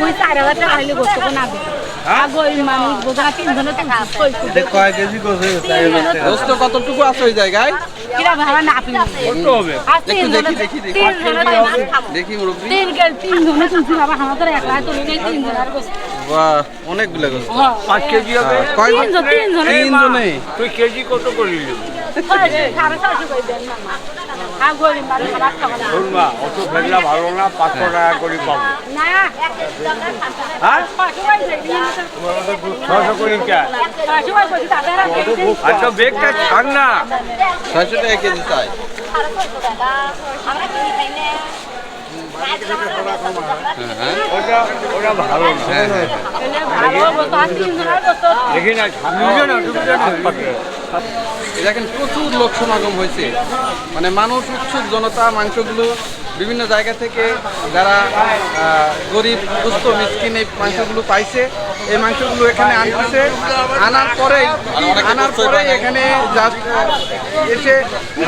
মুই চার হাজার টাকা হইলে গোস্ত না দিই কতটুকু আছে ওই জায়গায় কিরা ভাড়া না পিনি কত হবে। আর একটু তিনজনে দেখি, মুরব্বী তিন বাহ অনেকগুলো গোস্ত পাঁচ কেজি হবে। কয় তিনজনে তিনজনে। তুই কেজি কত করলি। অত ফেললা ভালো না পাঁচশো টাকা করে পাবো। হ্যাঁ? ছশো করে। আচ্ছা বেগটা ছাড় না। ছয়শো টাকা কেজি চাই। দেখেন প্রচুর লোক সমাগম হয়েছে। মানে মানুষ উৎসুক জনতা মাংসগুলো বিভিন্ন জায়গা থেকে যারা গরিব দুস্থ মিসকিন এই মাংসগুলো পাইছে এই মাংসগুলো এখানে আনতেছে। আনার পরেই আনার পরেই এখানে জাস্ট এসে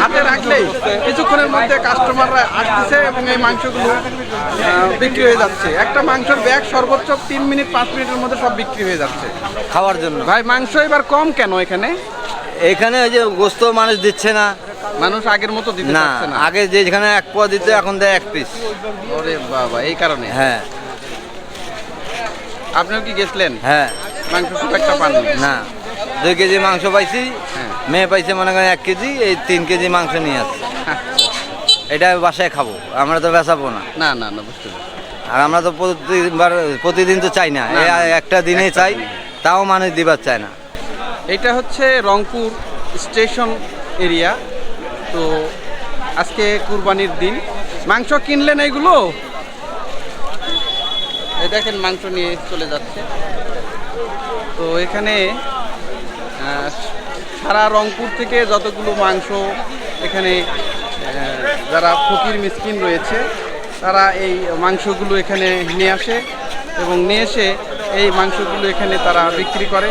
হাতে রাখলেই কিছুক্ষণের মধ্যে কাস্টমাররা আসতেছে এবং এই মাংসগুলো বিক্রি হয়ে যাচ্ছে। একটা মাংসের ব্যাগ সর্বোচ্চ তিন মিনিট পাঁচ মিনিটের মধ্যে সব বিক্রি হয়ে যাচ্ছে। খাওয়ার জন্য। ভাই মাংস এবার কম কেন এখানে? এখানে ওই যে গোস্ত মানুষ দিচ্ছে না। মানুষ আগের মতো দিতে না পারছে না। আগে যেখানে এক পোয়া দিত এখন দেয় এক পিস ওরে বাবা এই কারণে? হ্যাঁ। আপনিও কি গেছিলেন? হ্যাঁ। মাংস খুব একটা পান না। দুই কেজি মাংস পাইছি হ্যাঁ। মেয়ে পাইছে মনে করেন এক কেজি এই তিন কেজি মাংস নিয়ে আসছে। এটা বাসায় খাব আমরা তো বেচাবো না। না না না বুঝতে পারছি। আর আমরা তো প্রতিবার প্রতিদিন তো চাই না। না, একটা দিনে চাই তাও মানুষ দিবার চায় না। এটা হচ্ছে রংপুর স্টেশন এরিয়া। তো আজকে কুরবানির দিন। মাংস কিনলেন এইগুলো? এই দেখেন মাংস নিয়ে চলে যাচ্ছে। তো এখানে সারা রংপুর থেকে যতগুলো মাংস এখানে যারা ফকির মিসকিন রয়েছে, তারা এই মাংসগুলো এখানে নিয়ে আসে এবং নিয়ে এসে এই মাংসগুলো এখানে তারা বিক্রি করে।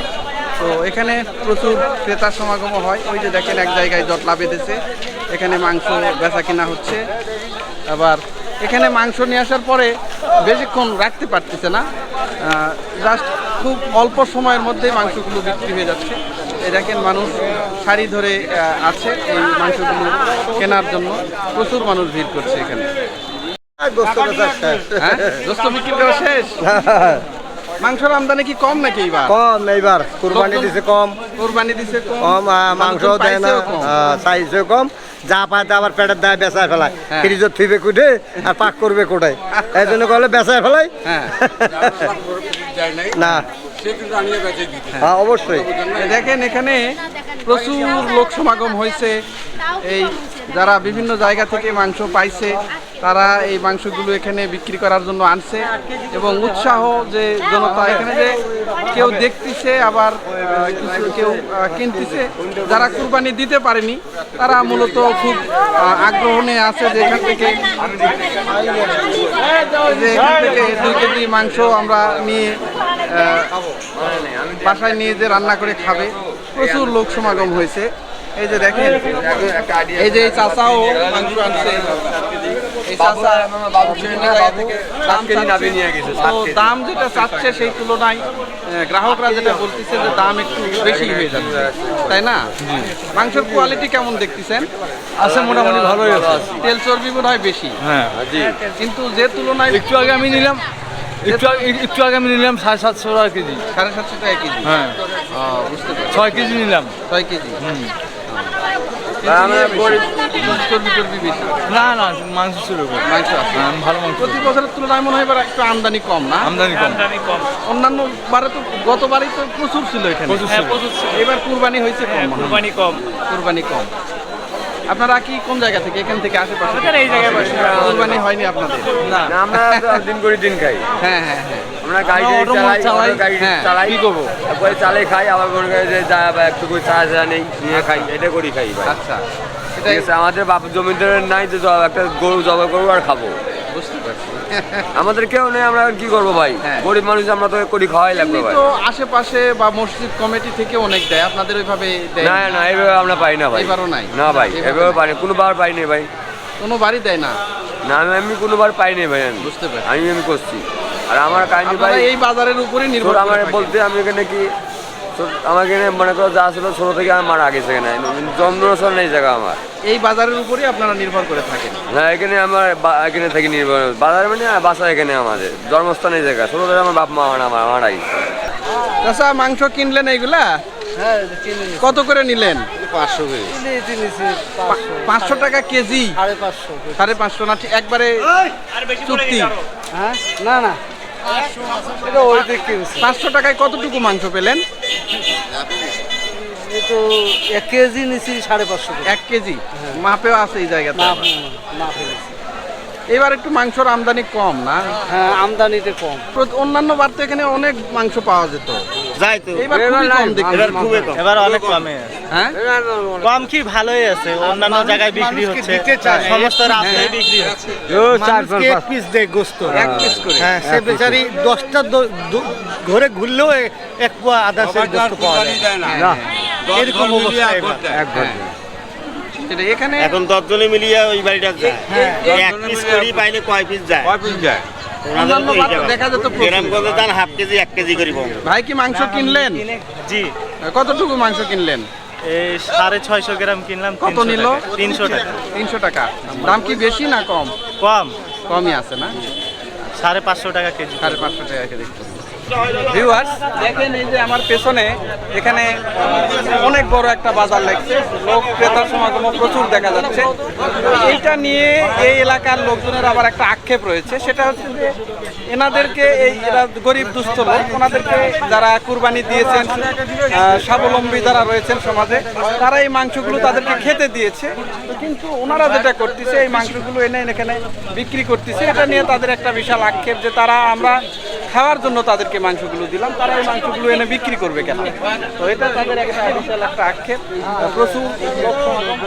তো এখানে প্রচুর ক্রেতার সমাগম হয়। ওই যে দেখেন এক জায়গায় জটলা বেঁধেছে এখানে মাংস বেচা কিনা হচ্ছে। আবার এখানে মাংস নিয়ে আসার পরে বেশিক্ষণ রাখতে পারতেছে না। জাস্ট খুব অল্প সময়ের মধ্যে মাংসগুলো বিক্রি হয়ে যাচ্ছে। এই দেখেন মানুষ সারি ধরে আছে এই মাংসগুলো কেনার জন্য। প্রচুর মানুষ ভিড় করছে এখানে। হ্যাঁ দোস্ত বিক্রি করা শেষ? মাংসের আমদানি কি কম নাকি এইবার? কম এইবার কুরবানি দিছে কম। কোরবানি দিছে কম। মাংস দেয় না পাইছেও কম। সাইজও কম। যা পায় তা আবার পেটের দায় বেচায় ফেলায়। হ্যাঁ। ফ্রিজত থুইবে কুটে আর পাক করবে কোটায় এই জন্য কলে বেচায় ফেলাই। হ্যাঁ। না। হ্যাঁ অবশ্যই। দেখেন এখানে প্রচুর লোক সমাগম হয়েছে। এই যারা বিভিন্ন জায়গা থেকে মাংস পাইছে তারা এই মাংসগুলো এখানে বিক্রি করার জন্য আনছে এবং উৎসাহ যে জনতা এখানে যে কেউ দেখতেছে, আবার কিছু কেউ কিনতেছে, যারা কুরবানি দিতে পারেনি, তারা মূলত খুব আগ্রহ নিয়ে আছে যে এখান থেকে, যে এখান থেকে দুই কেজি মাংস আমরা নিয়ে বাসায় নিয়ে যে রান্না করে খাবে। প্রচুর লোক সমাগম হয়েছে। এই যে দেখেন, এই যে চাচাও মাংস আনছে। দাম তো দাম যেটা চাচ্ছে সেই তুলনায় গ্রাহকরা যেটা বলতেছে যে দাম একটু বেশি হয়ে যাচ্ছে। তাই না? মাংসের কোয়ালিটি কেমন দেখতেছেন? আছে মোটামুটি ভালোই আছে। তেল চর্বি বোধ হয় বেশি। হ্যাঁ। কিন্তু যে তুলনায় একটু আগে আমি নিলাম একটু আগে একটু আগে আমি নিলাম সাড়ে সাতশো টাকা কেজি। সাড়ে সাতশো টাকা কেজি। হ্যাঁ। বুঝতে পারছি। ছয় কেজি নিলাম। ছয় কেজি। বেশি না না মাংস ছিল মাংস হ্যাঁ, ভালো মাংস প্রতি বছরের তুলনায় মনে হয় এবার একটু আমদানি কম না? আমদানি কম। অন্যান্য বারে তো গতবারই তো প্রচুর ছিল এখানে। প্রচুর এবার কুরবানি হয়েছে কম কুরবানি কম। কুরবানি কম। আপনারা কি কোন জায়গা থেকে? এখান থেকে আশেপাশে? এই জায়গায় বাসি। কুরবানি হয়নি আপনাদের? না। আমরা দিন করে দিন খাই। হ্যাঁ হ্যাঁ হ্যাঁ। আমরা গাড়ি আমরা অটো মোট চালাই। গাড়ি চালাই কি করব? তারপরে চালাই খাই আবার মনে করি যে যা বা একটু করে চা চা নেই নিয়ে খাই এটা করি খাই আচ্ছা। ঠিক আছে আমাদের বাপ জমিদারের নাই যে একটা গরু জবা করব আর খাব। বুঝতে পারছি। আমাদের কেউ নেই আমরা কি করব ভাই? হ্যাঁ। গরিব মানুষ আমরা তো করি খাওয়াই লাগবে ভাই। তো আশেপাশে বা মসজিদ কমিটি থেকে অনেক দেয় আপনাদের ওইভাবে না না। এইভাবে আমরা পাই না ভাই। এবারও নাই? না ভাই এভাবে। পাই না কোনো বার পাই নাই ভাই। কোনো বাড়ি দেয় না। না আমি আমি কোনো বার পাই নাই ভাই আমি। বুঝতে পারছি। আমি আমি করছি। আর আমার কাহিনী ভাই এই বাজারের উপরে নির্ভর আমার বলতে আমি এখানে কি আমার এখানে মনে করো যা ছিল ছোটো থেকে আমার মারা গেছে এখানে। জন্মস্থল নেই জায়গা আমার। এই বাজারের উপরেই আপনারা নির্ভর করে থাকেন। না এখানে আমার বা- এখানে থাকি নির্ভর বাজার মানে বাসা এখানে আমাদের। জন্মস্থান এই জায়গা। ছোটো আমার বাপ মা আমার আমার মারা গেছে মাংস কিনলেন এইগুলা? হ্যাঁ কত করে নিলেন? পাঁচশো পাঁচশো। টাকা কেজি? সাড়ে পাঁচশো। সাড়ে পাঁচশো না ঠিক একবারে চুক্তি। হ্যাঁ? না না। পাঁচশো টাকায় কতটুকু মাংস পেলেন? তো এক কেজি নিছি সাড়ে পাঁচশো এক কেজি? মাপেও আছে এই জায়গাতে। এবার একটু মাংসর আমদানি কম না? হ্যাঁ আমদানিতে কম। অন্যান্য বার তো এখানে অনেক মাংস পাওয়া যেত। যাই তো। এইবার খুবই কম দেখি এবার খুবই কম। এবার অনেক কমে। হ্যাঁ? কম। কি ভালোই আছে অন্যান্য জায়গায় বিক্রি হচ্ছে। সমস্ত রাস্তায় বিক্রি হচ্ছে। মানুষকে এক পিস দেয় গোস্ত। এক পিস করে। হ্যাঁ সে বেচারি দশটা দ- দু- ঘরে ঘুরলেও এক পোয়া আধা সের গোস্ত পাওয়া যায়। না। এরকম। সেটা এখানে এখন দশজনে মিলিয়ে ওই বাড়িটা যায়। এক পিস করি পাইলে কয় পিস যায়? কেজি করি পাবো ভাই কি মাংস কিনলেন? জি। কতটুকু মাংস কিনলেন? এই সাড়ে ছয়শো গ্রাম কিনলাম কত 300 নিল? তিনশো টাকা। তিনশো টাকা। দাম কি বেশি না কম? কম। কমই আছে না? সাড়ে পাঁচশো টাকা কেজি। সাড়ে পাঁচশো টাকা কেজি। ভিউয়ার্স দেখেন এই যে আমার পেছনে এখানে অনেক বড় একটা বাজার লাগছে। লোক ক্রেতার সমাগম প্রচুর দেখা যাচ্ছে। এইটা নিয়ে এই এলাকার লোকজনের আবার একটা আক্ষেপ রয়েছে। সেটা হচ্ছে যে এনাদেরকে এই এরা গরিব দুস্থ লোক, ওনাদেরকে যারা কুরবানি দিয়েছেন স্বাবলম্বী যারা রয়েছেন সমাজে, তারা এই মাংসগুলো তাদেরকে খেতে দিয়েছে। কিন্তু ওনারা যেটা করতেছে, এই মাংসগুলো এনে এখানে বিক্রি করতেছে। এটা নিয়ে তাদের একটা বিশাল আক্ষেপ যে তারা আমরা খাওয়ার জন্য তাদেরকে মাংসগুলো দিলাম। তারা এই মাংসগুলো এনে বিক্রি করবে কেন? তো এটা তাদের একটা বিশাল একটা আক্ষেপ। প্রচুর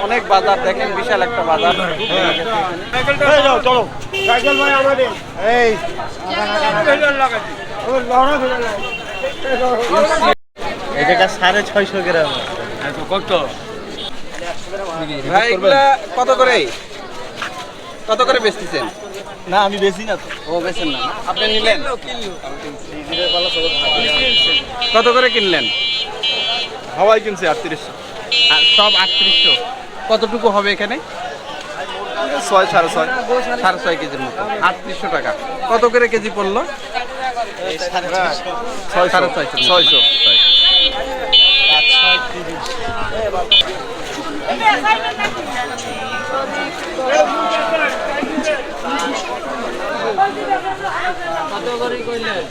অনেক বাজার দেখেন বিশাল একটা বাজার। এই জায়গা সাড়ে ছয়শো গ্রাম। কত ভাই কত করে কত করে বেচতেছেন? না আমি বেশি না তো। ও বেচেন না। আপনি নিলেন? কত করে কিনলেন? হাওয়াই কিনছে আটত্রিশশো আর সব আটত্রিশশো। কতটুকু হবে এখানে? ছয় সাড়ে ছয়। সাড়ে ছয় কেজির মতো। আটত্রিশশো টাকা। কত করে কেজি পড়ল? ছয় সাড়ে ছয়শো। ছয়শো। কত করে কইলেন।